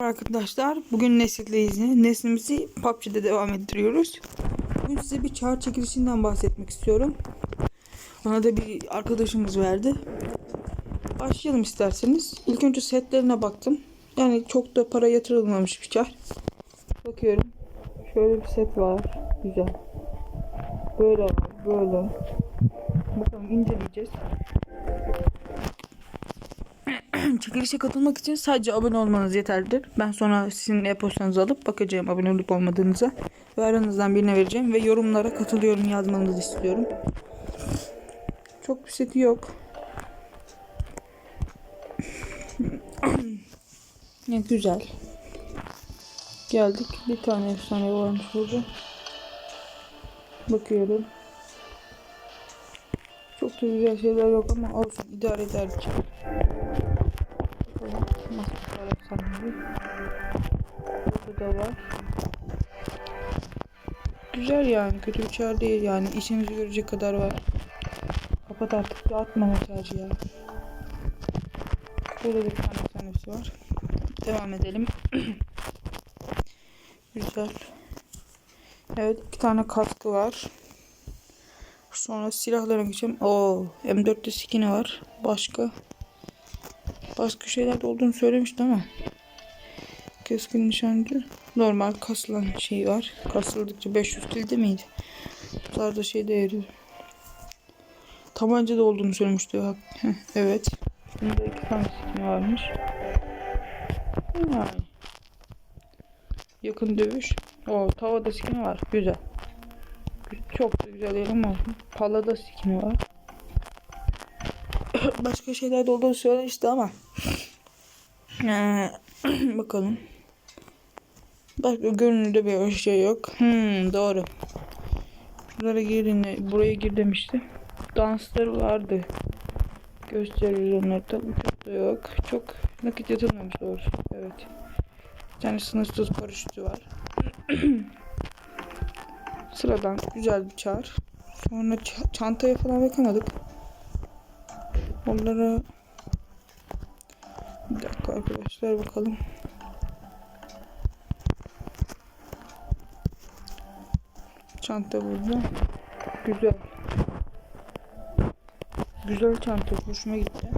Arkadaşlar bugün Nesli'deyiz. Neslimizi PUBG'de devam ettiriyoruz. Bugün size bir çağrı çekilişinden bahsetmek istiyorum. Bana da bir arkadaşımız verdi. Başlayalım isterseniz. İlk önce setlerine baktım. Yani çok da para yatırılmamış bir çağrı. Bakıyorum. Şöyle bir set var. Güzel. Böyle var. Böyle. Bakalım inceleyeceğiz. Çekilişe katılmak için sadece abone olmanız yeterlidir. Ben sonra sizin e-postanızı alıp bakacağım abone olup olmadığınıza. Ve aranızdan birine vereceğim. Ve yorumlara katılıyorum yazmanızı istiyorum. Çok bir seti yok. ne güzel. Geldik. Bir tane efsane varmış burada. Bakıyorum. Çok da güzel şeyler yok ama olsun idare eder. Maskara efsanevi. Burada da var. Güzel yani. Kötü bir çağrı değil yani. İşimizi görecek kadar var. Kapat artık. Atma mesajı ya. Burada da bir tane efsanesi var. Devam edelim. Güzel. Evet iki tane kaskı var. Sonra silahlara geçelim. Oo, M4'te skin'i var. Başka başka şeyler de olduğunu söylemişti ama keskin nişancı normal kasılan şey var. Kasıldıkça 500 kilde miydi? Bunlarda şey değeri. Tabanca da olduğunu söylemişti. Evet. Bunda iki tane varmış. Yani. Yakın dövüş. O tavada skin var. Güzel. Çok da güzel yerim olsun. Palada skin var. Başka şeyler de olduğunu söylemişti ama. Ee, bakalım. Başka görünürde bir şey yok. Hmm, doğru. Şuralara girin, buraya gir demişti. Dansları vardı. Gösteriyoruz onları da. Uçak da yok. Çok nakit yatırmamış doğrusu. Evet. Bir tane sınırsız paraşütü var. Sıradan güzel bir çağır. Sonra çantaya falan bakamadık. Onlara bir dakika arkadaşlar bakalım. Çanta burada. Güzel. Güzel çanta. Hoşuma gitti.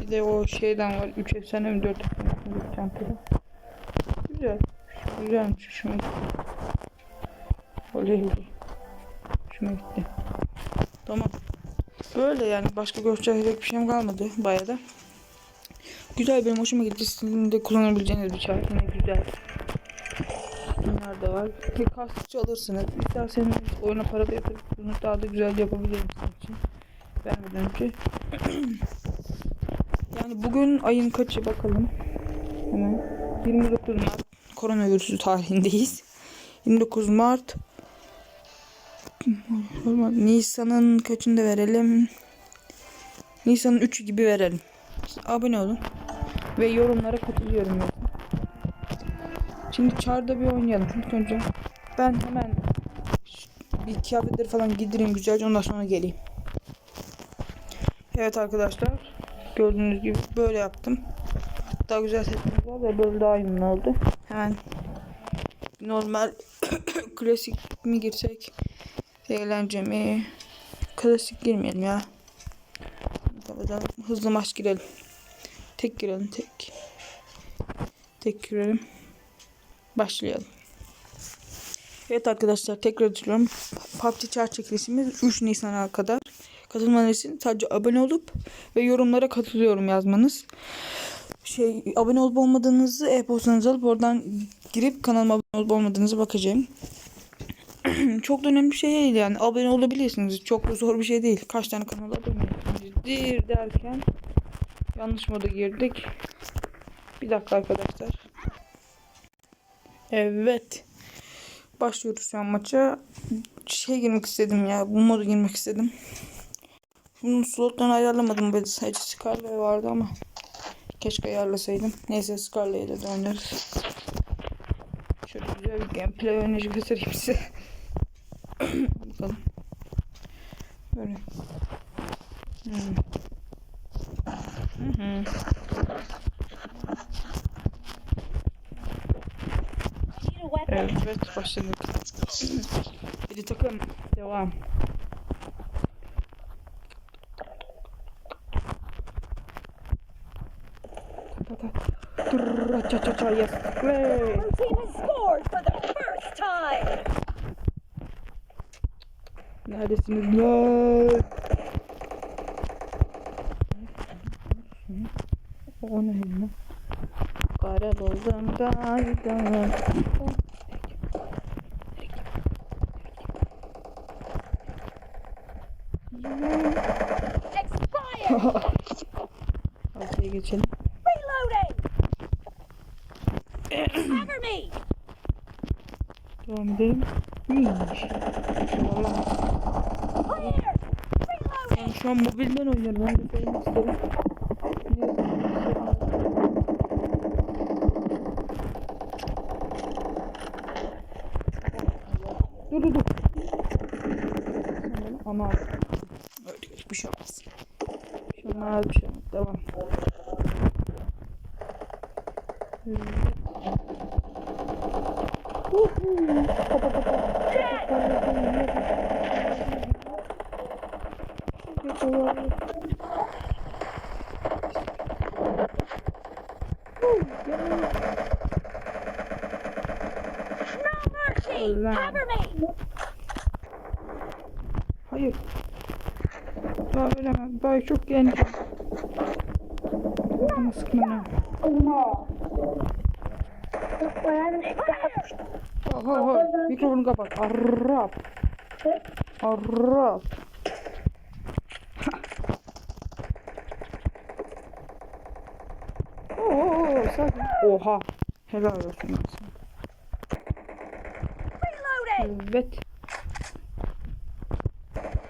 Bir de o şeyden var. 3 efsane mi 4 efsane çantada. Güzel. Güzelmiş. Hoşuma gitti. Oley oley. Hoşuma gitti. Tamam. Böyle yani başka gösterecek bir şeyim kalmadı bayağı da. Güzel benim hoşuma gitti. Sizin de kullanabileceğiniz bir. Yine güzel. Bunlar da var. Bir kastıkça alırsınız. İsterseniz oyuna para da yatırıp bunu daha da güzel yapabilirsiniz için. Vermeden önce. yani bugün ayın kaçı bakalım. Hemen. 29 Mart koronavirüsü tarihindeyiz. 29 Mart Nisan'ın kaçında verelim? Nisan'ın 3'ü gibi verelim. Abone olun. Ve yorumlara katılıyorum. Şimdi çarda bir oynayalım. İlk önce ben hemen bir kıyafetleri falan giydireyim güzelce ondan sonra geleyim. Evet arkadaşlar. Gördüğünüz gibi böyle yaptım. Daha güzel setimiz var ve böyle daha uyumlu oldu. Hemen normal klasik mi girsek eğlence mi klasik girmeyelim ya. Bakalım, hızlı maç girelim. Tek girelim tek. Tek girelim. Başlayalım. Evet arkadaşlar tekrar ediyorum PUBG çağrı çekilişimiz 3 Nisan'a kadar. Katılmanız için sadece abone olup ve yorumlara katılıyorum yazmanız. Şey abone olup olmadığınızı e-postanızı alıp oradan girip kanalıma abone olup olmadığınızı bakacağım. Çok da önemli bir şey değil yani. Abone olabilirsiniz. Çok da zor bir şey değil. Kaç tane kanala abone olabilirsiniz derken yanlış moda girdik. Bir dakika arkadaşlar. Evet. Başlıyoruz şu an maça. Şey girmek istedim ya. Bu modu girmek istedim. Bunun slotlarını ayarlamadım. Böyle sadece Scarlet vardı ama. Keşke ayarlasaydım. Neyse Scarlet ile de oynarız. Şöyle güzel bir gameplay oynayıcı göstereyim size. Bakalım. Böyle. Hmm. Hı hı. Evet başladık. Bir takım devam. Yes. Blue team has scored for the first time. Neredesiniz lan? O ne lan? Kara buldum. Expired. Altıya geçelim. Reloading. Cover me. Devam edelim. İyiymiş. Valla. Ben şu an mobilden oynuyorum. Ben de söylemek isterim. Dur dur dur. Ama öyle hiçbir şey olmaz. Bir şey olmaz bir şey olmaz. Devam. No mercy. Ulan. Hayır. Daha veremem. Daha çok genç. Ama sıkma. Ha ha ha. Mikrofonu kapat. Arrap. Arrap. Oo, sakin. Oha. Helal olsun. Evet.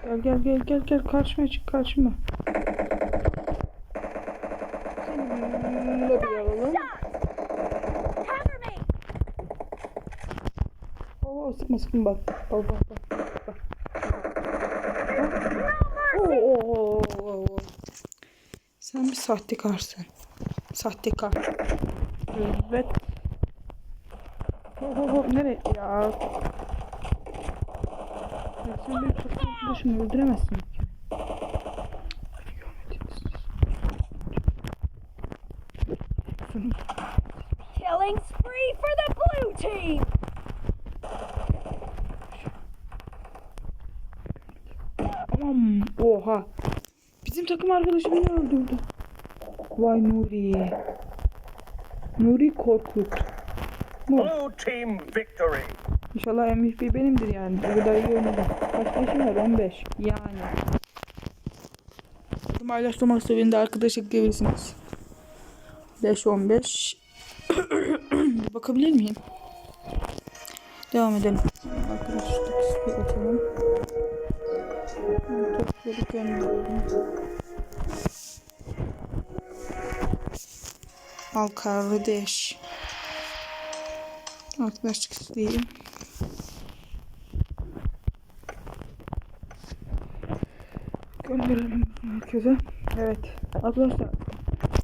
Gel gel gel gel gel karşıma çık karşıma. Seninle bir alalım. Shot. Cover me. Sıkma sıkma bak. Bak bak bak. bak. Oo, oo, oo, oo. Sen bir sahtekarsın. Sahtekar. Evet. Hop hop hop nereye ya? Ya Sen benim takım arkadaşımı öldüremezsin ki. Killing spree for the blue team. Takım arkadaşı beni öldürdü. Vay Nuri. Nuri Korkut. Blue team victory. İnşallah MVP benimdir yani. O kadar iyi oynadım. Kaç yaşım var? 15. Yani. Paylaşmak seviyinde arkadaş ekleyebilirsiniz. 5-15. Bir Bakabilir miyim? Devam edelim. Arkadaşlık istek atalım. Topları Al kardeş. Arkadaşlık isteyeyim. Gönderelim herkese. Evet. Arkadaşlar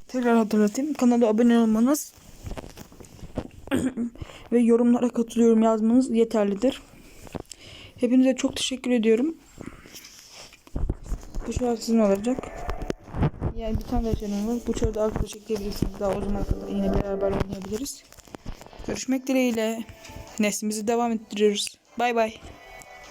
tekrar hatırlatayım. Kanala abone olmanız ve yorumlara katılıyorum yazmanız yeterlidir. Hepinize çok teşekkür ediyorum. Bu sizin olacak. Yani bir tane daha canım var. Bu çarda arkadaş ekleyebilirsiniz. Daha o zamana kadar yine beraber oynayabiliriz. Görüşmek dileğiyle. Neslimizi devam ettiriyoruz. Bay bay.